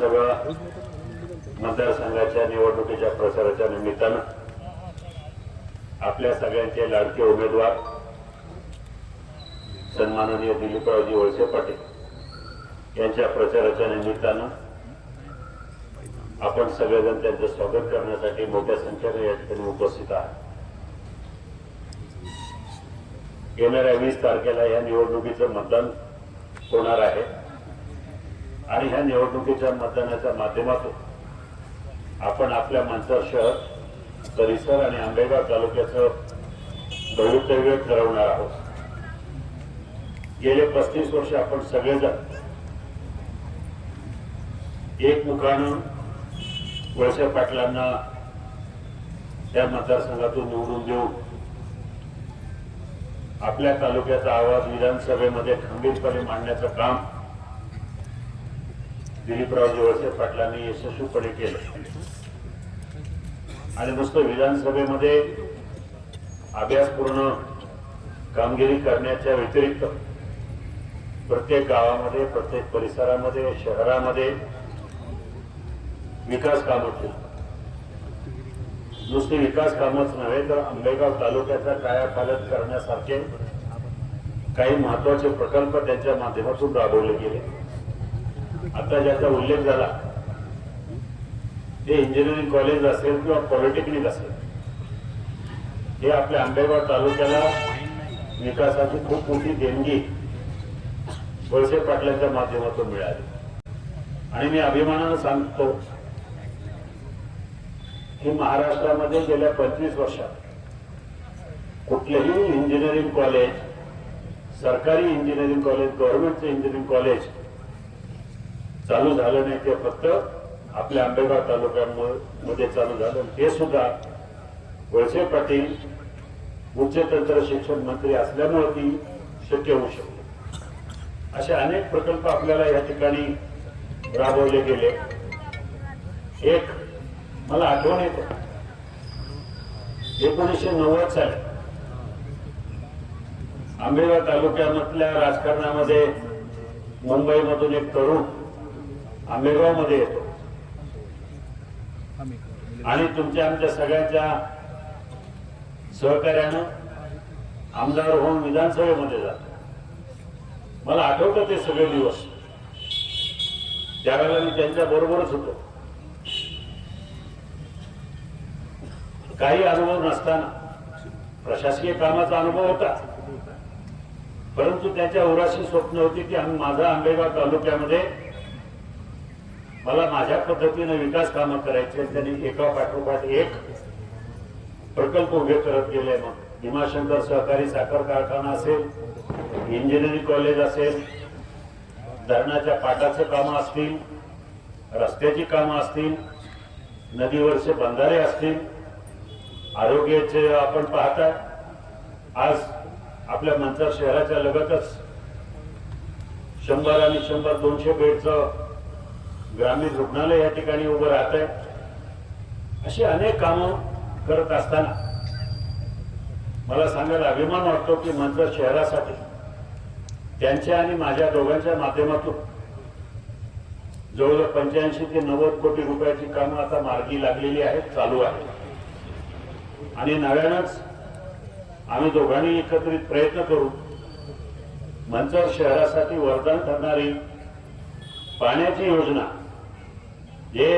विधानसभा मतदारसंघाच्या निवडणुकीच्या प्रचाराच्या निमित्तानं आपल्या सगळ्यांचे लाडके उमेदवार सन्माननीय दिलीपरावजी वळसे पाटील यांच्या प्रचाराच्या निमित्तानं आपण सगळेजण त्यांचं स्वागत करण्यासाठी मोठ्या संख्येने या ठिकाणी उपस्थित आहात. येणाऱ्या वीस तारखेला या निवडणुकीचं मतदान होणार आहे. आणि ह्या निवडणुकीच्या मतदानाच्या माध्यमातून आपण आपल्या माणसर शहर परिसर आणि आंबेगाव तालुक्याचं भवितव्य ठरवणार आहोत. गेले पस्तीस वर्ष आपण सगळेजण एकमुखानं वळसे पाटलांना त्या मतदारसंघातून निवडून देऊन आपल्या तालुक्याचा आवाज विधानसभेमध्ये खंबीरपणे मांडण्याचं काम दिलीपरावजी वळसे पाटलांनी यशस्वीपणे केलं. आणि नुसतं विधानसभेमध्ये अभ्यासपूर्ण कामगिरी करण्याच्या व्यतिरिक्त प्रत्येक गावामध्ये प्रत्येक परिसरामध्ये शहरामध्ये विकास काम होतील नुसती विकास कामच नव्हे तर आंबेगाव तालुक्याचा कायापालट करण्यासारखे काही महत्त्वाचे प्रकल्प त्यांच्या माध्यमातून राबवले गेले. आता ज्याचा उल्लेख झाला ते इंजिनिअरिंग कॉलेज असेल किंवा पॉलिटेक्निक असेल हे आपल्या आंबेगाव तालुक्याला विकासाची खूप मोठी देणगी वळसे पाटलांच्या माध्यमातून मिळाली. आणि मी अभिमानानं सांगतो की महाराष्ट्रामध्ये गेल्या पंचवीस वर्षात कुठलेही इंजिनिअरिंग कॉलेज सरकारी इंजिनिअरिंग कॉलेज गव्हर्नमेंटचं इंजिनिअरिंग कॉलेज चालू झालं नाही ते फक्त आपल्या आंबेगाव तालुक्यामध्ये चालू झालं. ते सुद्धा वळसे पाटील उच्च तंत्र शिक्षण मंत्री असल्यामुळे ती शक्य होऊ शकते. असे अनेक प्रकल्प आपल्याला या ठिकाणी राबवले गेले. एक मला आठवण येत. एकोणीसशे नव्वद साली आंबेगाव तालुक्यामधल्या राजकारणामध्ये मुंबईमधून एक तरुण आंबेगावमध्ये येतो आणि तुमच्या आमच्या सगळ्यांच्या सहकार्यानं आमदार होऊन विधानसभेमध्ये जातो. मला आठवतं ते सगळे दिवस. त्यावेळेला मी त्यांच्या बरोबरच होतो. काही अनुभव नसताना प्रशासकीय कामाचा अनुभव होता. परंतु त्याच्या उराशी स्वप्न होती की माझा आंबेगाव तालुक्यामध्ये मला माझ्या पद्धतीने विकास कामं करायचे त्यांनी एका पाठोपाठ एक प्रकल्प उभे करत गेले मग भीमाशंकर सहकारी साखर कारखाना असेल इंजिनिअरिंग कॉलेज असेल धरणाच्या पाटाचं कामं असतील रस्त्याची कामं असतील नदीवरचे बंधारे असतील आरोग्याचे आपण पाहता आज आपल्या मंचर शहराच्या लगतच शंभर आणि शंभर दोनशे बेडचं ग्रामीण रुग्णालय या ठिकाणी उभं राहत आहे अशी अनेक कामं करत असताना मला सांगायला अभिमान वाटतो की मंत्र शहरासाठी त्यांच्या आणि माझ्या दोघांच्या माध्यमातून जवळजवळ पंच्याऐंशी ते नव्वद कोटी रुपयाची कामं आता मार्गी लागलेली आहेत चालू आहेत. आणि नव्यानंच आम्ही दोघांनी एकत्रित प्रयत्न करू. मंचर शहरासाठी वरदान ठरणारी पाण्याची योजना जे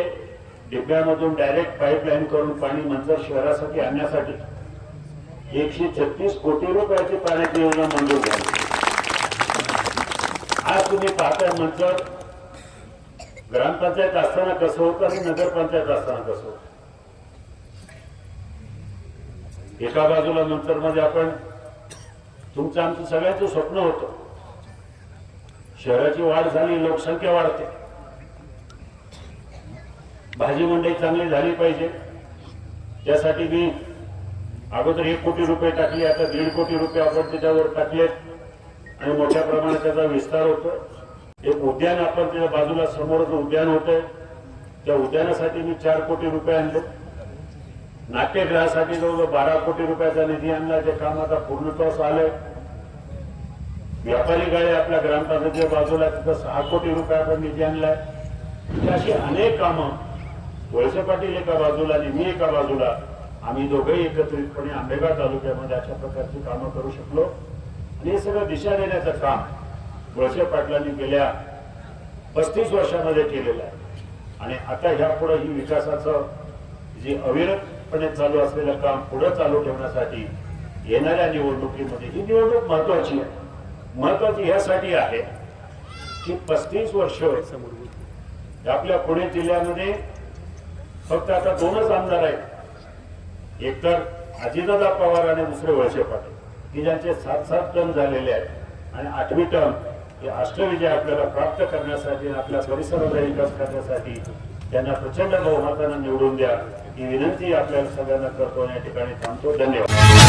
डिब्यामधून डायरेक्ट पाईपलाईन करून पाणी मंजर शहरासाठी आणण्यासाठी एकशे छत्तीस कोटी रुपयाची पाण्याची योजना मंजूर झाली. आज तुम्ही पाहताय मंजर. ग्रामपंचायत असताना कसं होतं आणि नगरपंचायत असताना कसं होतं? एका बाजूला नंतर मध्ये आपण तुमचं आमचं सगळ्यांचं स्वप्न होतं. शहराची वाढ झाली लोकसंख्या वाढते. भाजी मंडई चांगली झाली पाहिजे. त्यासाठी मी अगोदर एक कोटी रुपये टाकले आता दीड कोटी रुपये आपण त्याच्यावर टाकलेत आणि मोठ्या प्रमाणात त्याचा विस्तार होतो एक उद्यान आपण त्याच्या बाजूला समोरच उद्यान होतंय. त्या उद्यानासाठी मी चार कोटी रुपये आणले. नाट्यगृहासाठी जवळजवळ बारा कोटी रुपयाचा निधी आणला. ते काम आता पूर्णत्वास आलंय. व्यापारी गाळे आपल्या ग्रामपंचायतीच्या बाजूला तिथं सहा कोटी रुपयाचा निधी आणलाय. अशी अनेक कामं वळसे पाटील एका बाजूला आणि मी एका बाजूला आम्ही दोघंही एकत्रितपणे आंबेगाव तालुक्यामध्ये अशा प्रकारची कामं करू शकलो. आणि हे सगळं दिशा देण्याचं काम वळसे पाटलांनी गेल्या पस्तीस वर्षामध्ये केलेलं आहे. आणि आता ह्यापुढे ही विकासाचं जे अविरतपणे चालू असलेलं काम पुढे चालू ठेवण्यासाठी येणाऱ्या निवडणुकीमध्ये ही निवडणूक महत्वाची आहे. महत्वाची ह्यासाठी आहे की पस्तीस वर्ष आपल्या पुणे जिल्ह्यामध्ये फक्त आता दोनच आमदार आहेत. एक तर अजितदादा पवार आणि दुसरे वळसे पाटील. की ज्यांचे सात सात टर्म झालेले आहेत आणि आठवी टर्म हे अष्टविजय आपल्याला प्राप्त करण्यासाठी आपल्या परिसराचा विकास करण्यासाठी त्यांना प्रचंड बहुमतानं निवडून द्या ही विनंती आपल्याला सगळ्यांना करतो आणि या ठिकाणी थांबतो. धन्यवाद.